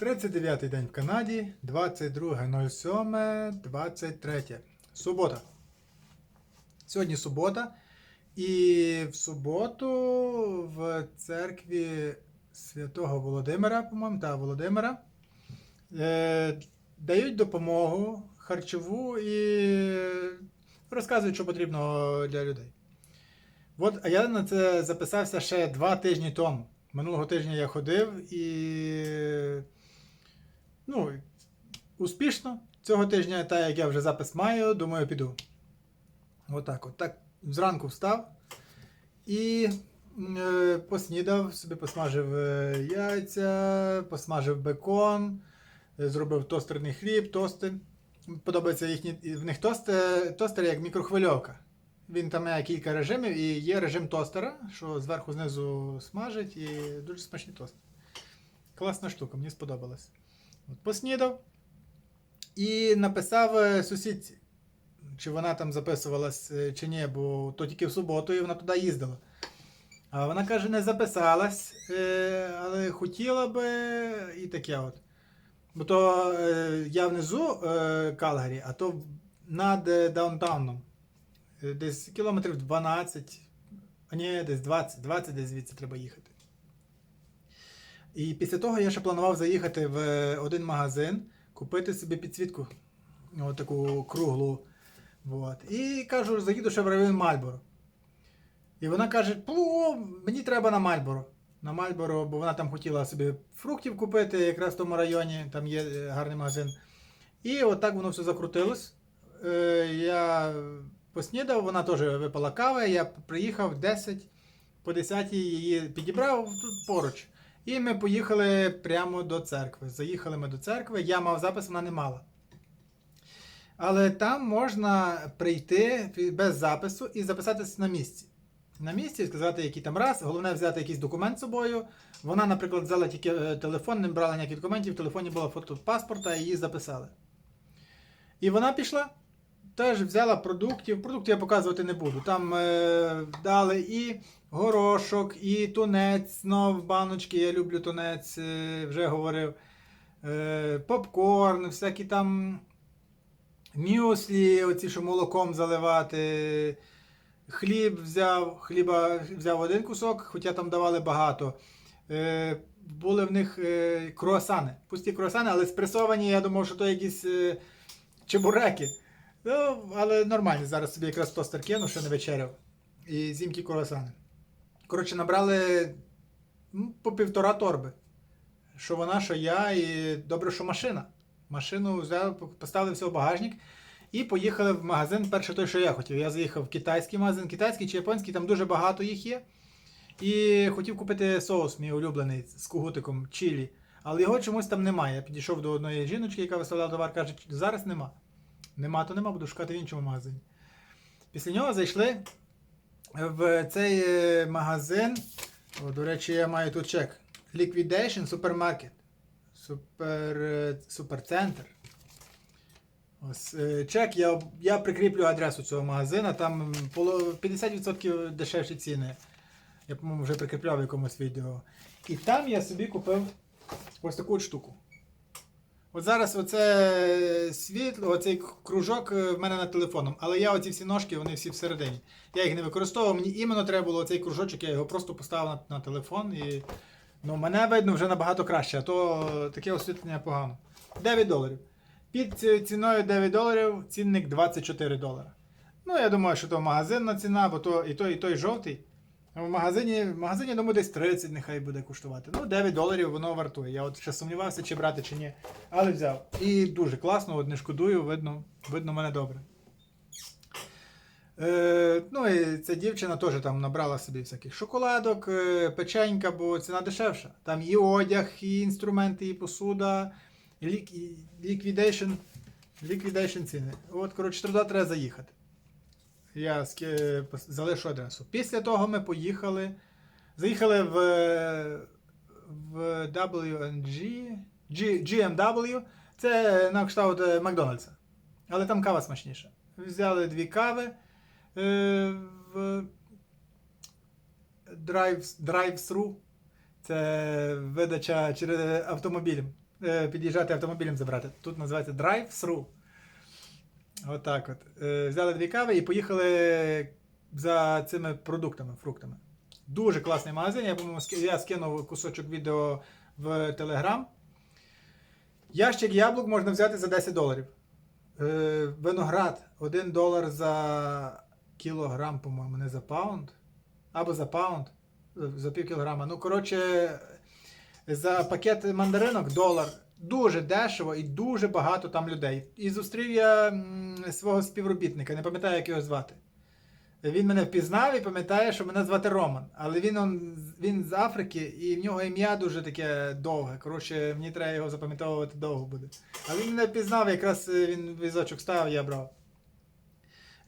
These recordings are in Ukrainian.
39-й день в Канаді, 22.07.23. Субота. Сьогодні субота. І в суботу в церкві Святого Володимира, по-моєму, та Володимира, е, дають допомогу харчову і розказують, що потрібно для людей. От, а я на це записався ще два тижні тому. Минулого тижня я ходив і ну, успішно. Цього тижня, так як я вже запис маю, думаю, піду. Отак от. Так, зранку встав і е, поснідав, собі посмажив е, яйця, посмажив бекон, е, зробив тостерний хліб, тости. Подобається їхні, в них тости, тостер як мікрохвильовка. Він там має кілька режимів і є режим тостера, що зверху знизу смажить і дуже смачний тост. Класна штука, мені сподобалась. Поснідав і написав е, сусідці, чи вона там записувалась е, чи ні, бо то тільки в суботу і вона туди їздила. А вона каже, не записалась, е, але хотіла би і таке от. Бо то я внизу Калгарі, а то над даунтауном. Десь кілометрів 12, а ні, десь 20, 20 десь звідси треба їхати. І після того я ще планував заїхати в е, один магазин, купити собі підсвітку, от таку круглу. От. І кажу, заїду ще в район Мальборо. І вона каже: «Пу, мені треба на Мальборо. На Мальборо, бо вона там хотіла собі фруктів купити, якраз в тому районі, там є е, гарний магазин. І от воно все закрутилось. Е, я поснідав, вона теж випила кави, я приїхав 10 по 10 її підібрав тут поруч. І ми поїхали прямо до церкви. Заїхали ми до церкви, я мав запис, вона не мала. Але там можна прийти без запису і записатися на місці. На місці сказати, який там раз. Головне взяти якийсь документ з собою. Вона, наприклад, взяла тільки е, телефон, не брала ніяких документів, в телефоні було фото паспорта, і її записали. І вона пішла, теж взяла продуктів. Продукти я показувати не буду. Там е, дали і горошок, і тунець знов баночки. Я люблю тунець, е, вже говорив. Е, попкорн, всякі там мюслі, оці, що молоком заливати. Хліб взяв, хліба взяв один кусок, хоча там давали багато. Е, були в них е, круасани. Пусті круасани, але спресовані, я думав, що то якісь е, чебуреки. Ну, але нормально, зараз собі якраз тостер кину, що не вечеряв. І з'їм ті круасани. Коротше, набрали ну, по півтора торби. Що вона, що я, і добре, що машина. Машину взяв, поставили все в багажник. І поїхали в магазин, перший той, що я хотів. Я заїхав в китайський магазин, китайський чи японський, там дуже багато їх є. І хотів купити соус, мій улюблений з кугутиком чилі. Але його чомусь там немає. Я підійшов до одної жіночки, яка виставляла товар, каже, зараз нема. Нема, то нема, буду шукати в іншому магазині. Після нього зайшли в цей е, магазин. О, до речі, я маю тут чек. Liquidation Supermarket. Супер, е, суперцентр. Ось е, чек, я, я прикріплю адресу цього магазину, там 50% дешевші ціни. Я, по-моєму, вже прикріпляв в якомусь відео. І там я собі купив ось таку от штуку. От зараз оце світло, оцей кружок е, в мене над телефоном, але я оці всі ножки, вони всі всередині. Я їх не використовував, мені іменно треба було цей кружочок, я його просто поставив на, на телефон і ну, мене видно вже набагато краще, а то таке освітлення погано. 9 доларів. Під ціною 9 доларів цінник 24 долара. Ну, я думаю, що то магазинна ціна, бо то і той, і той жовтий. В магазині, в магазині, думаю, десь 30 нехай буде коштувати. Ну, 9 доларів воно вартує. Я от ще сумнівався, чи брати, чи ні. Але взяв. І дуже класно, от не шкодую, видно, видно мене добре. Е, ну і ця дівчина теж там набрала собі всяких шоколадок, е, печенька, бо ціна дешевша. Там і одяг, і інструменти, і посуда, і ліквідейшн, ліквідейшн ціни. От, коротше, туди треба заїхати. Я залишу адресу. Після того ми поїхали. Заїхали в, в WNG, GMW. Це на кшталт е, Макдональдса. Але там кава смачніша. Взяли дві кави е, в drive, drive-thru. Це видача через автомобілем. е, під'їжджати автомобілем забрати. Тут називається drive-thru. Отак от. Е, Взяли дві кави і поїхали за цими продуктами, фруктами. Дуже класний магазин. Я, я скинув кусочок відео в Телеграм. Ящик яблук можна взяти за 10 доларів. Е, виноград 1 долар за кілограм, по-моєму, не за паунд. Або за паунд, е, за пів кілограма. Ну, коротше, за пакет мандаринок долар. Дуже дешево і дуже багато там людей. І зустрів я свого співробітника, не пам'ятаю, як його звати. Він мене впізнав і пам'ятає, що мене звати Роман. Але він, он, він з Африки, і в нього ім'я дуже таке довге. Коротше, мені треба його запам'ятовувати довго буде. Але він мене впізнав, якраз е, він візочок ставив, я брав.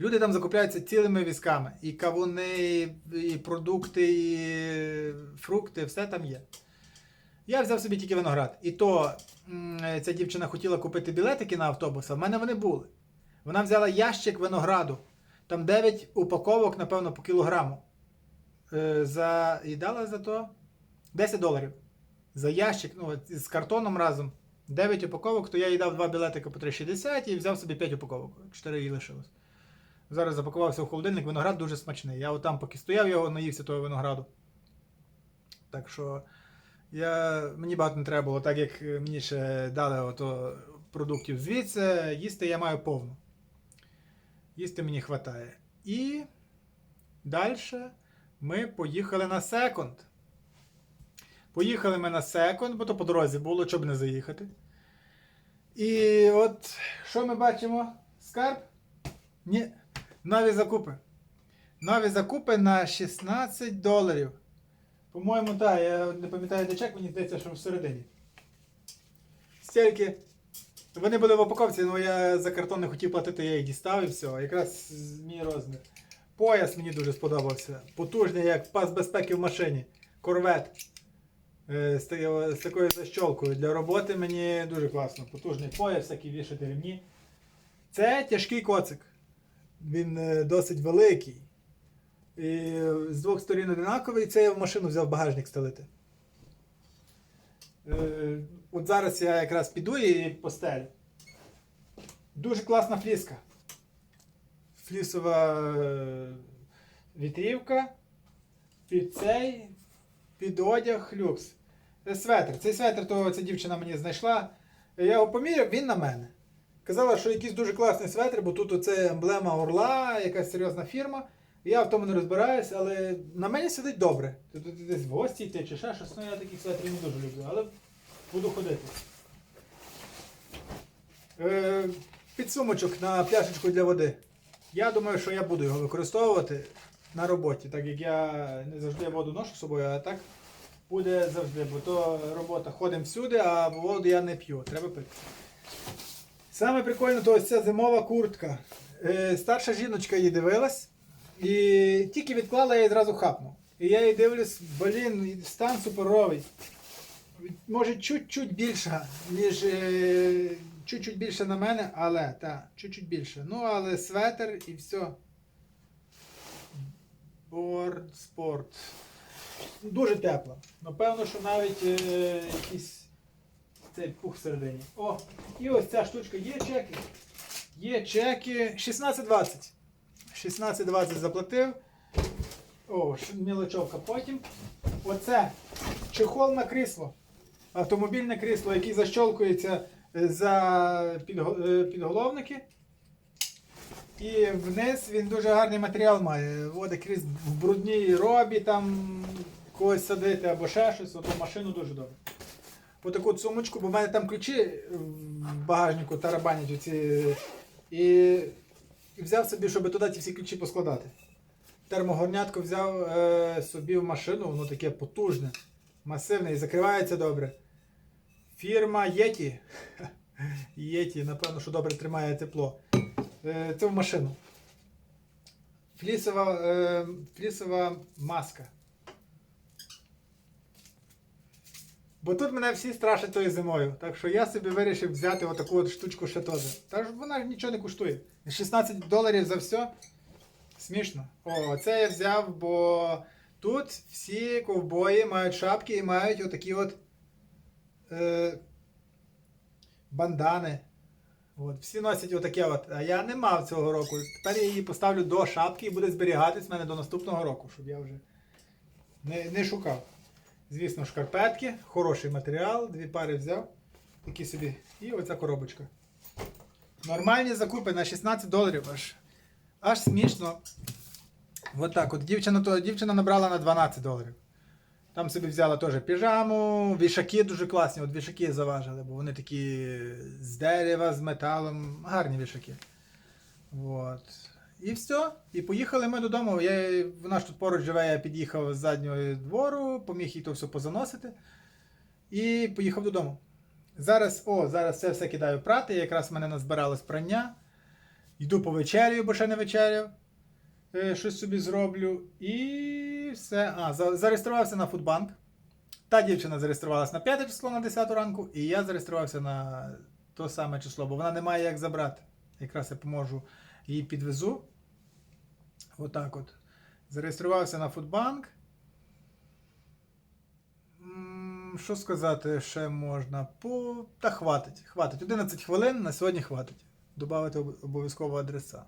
Люди там закупляються цілими візками. І кавуни, і продукти, і фрукти, все там є. Я взяв собі тільки виноград. І то ця дівчина хотіла купити білетики на автобус, а в мене вони були. Вона взяла ящик винограду. Там 9 упаковок, напевно, по кілограму. Е, за... І дала за то 10 доларів. За ящик, ну, з картоном разом. 9 упаковок, то я їй дав 2 білетики по 3,60 і взяв собі 5 упаковок. 4 їй лишилось. Зараз запакувався в холодильник, виноград дуже смачний. Я отам поки стояв, його наївся того винограду. Так що я, мені багато не треба було, так як е, мені ще дали ото продуктів звідси, їсти я маю повну. Їсти мені вистачає. І далі ми поїхали на секонд. Поїхали ми на секонд, бо то по дорозі було, щоб не заїхати. І от що ми бачимо? Скарб? Ні. Нові закупи. Нові закупи на 16 доларів. По-моєму, так, я не пам'ятаю, де чек, мені здається, що всередині. Стільки. Вони були в упаковці, але я за картон не хотів платити, я їх дістав і все. Якраз мій розмір. Пояс мені дуже сподобався. Потужний, як пас безпеки в машині. Корвет. Е, З, такою- защолкою. Для роботи мені дуже класно. Потужний пояс, всякі вішати ремні. Це тяжкий коцик. Він е, досить великий. І е, з двох сторін одинаковий. Це я в машину взяв багажник стелити. Е, От зараз я якраз піду і постелю. Дуже класна фліска. Флісова е, вітрівка. Під цей, під одяг люкс. Це светр. Цей светр, то ця дівчина мені знайшла. Я його поміряв, він на мене. Казала, що якийсь дуже класний светр, бо тут оце емблема Орла, якась серйозна фірма. Я в тому не розбираюсь, але на мені сидить добре. Тут тут десь в гості йти чи ще щось, ну я таких светрів не дуже люблю, але буду ходити. Е, підсумочок на пляшечку для води. Я думаю, що я буду його використовувати на роботі, так як я не завжди воду ношу з собою, а так буде завжди, бо то робота ходимо всюди, а воду я не п'ю, треба пити. Саме прикольне, то ось ця зимова куртка. Е, старша жіночка її дивилась, і тільки відклала, я її зразу хапнув. І я її дивлюсь, блін, стан суперовий. Може, чуть-чуть більша, ніж е, чуть-чуть більше на мене, але так, чуть-чуть більше. Ну, але светер і все. Борд спорт. Дуже тепло. Напевно, що навіть е, якийсь цей пух всередині. О, і ось ця штучка. Є чеки. Є чеки. 16,20. 16,20 заплатив. О, мілочовка потім. Оце чехол на крісло. Автомобільне крісло, яке защолкується е, за е, підголовники. І вниз він дуже гарний матеріал має. Води крізь в брудній робі там когось садити або ще щось, ото машину дуже добре. Отаку от сумочку, бо в мене там ключі в багажнику тарабанять оці. І, і взяв собі, щоб туди ці всі ключі поскладати. Термогорнятко взяв е, собі в машину, воно таке потужне, масивне і закривається добре. Фірма Єті. Єті, напевно, що добре тримає тепло. Е, це в машину. Флісова, е, флісова маска. Бо тут мене всі страшать тою зимою. Так що я собі вирішив взяти отаку от штучку теж. Та ж вона ж нічого не коштує. 16 доларів за все. Смішно. О, це я взяв, бо тут всі ковбої мають шапки і мають отакі от. Е, бандани. От, всі носять отаке от. А я не мав цього року. Тепер я її поставлю до шапки і буде зберігатись в мене до наступного року, щоб я вже не, не шукав. Звісно, шкарпетки, хороший матеріал, дві пари взяв. Такі собі. І оця коробочка. Нормальні закупи на 16 доларів аж. Аж смішно. От так. От дівчина, то, дівчина набрала на 12 доларів. Там собі взяла теж піжаму, вішаки дуже класні, от вішаки заважили, бо вони такі з дерева, з металом, гарні вішаки. От. І все. І поїхали ми додому. Я, вона ж тут поруч живе, я під'їхав з заднього двору, поміг їй то все позаносити. І поїхав додому. Зараз, о, зараз це все кидаю прати. Якраз в мене назбиралось прання. Йду по вечерю, бо ще не вечеряв. Е, щось собі зроблю. І все. А, зареєструвався на Фудбанк. Та дівчина зареєструвалася на 5 число на 10 ранку, і я зареєструвався на то саме число, бо вона не має як забрати. Якраз я поможу їй підвезу. Отак от. Зареєструвався на Фудбанк. Що сказати ще можна? По... Та хватить. Хватить. 11 хвилин на сьогодні хватить. Добавити об- обов'язково адреса.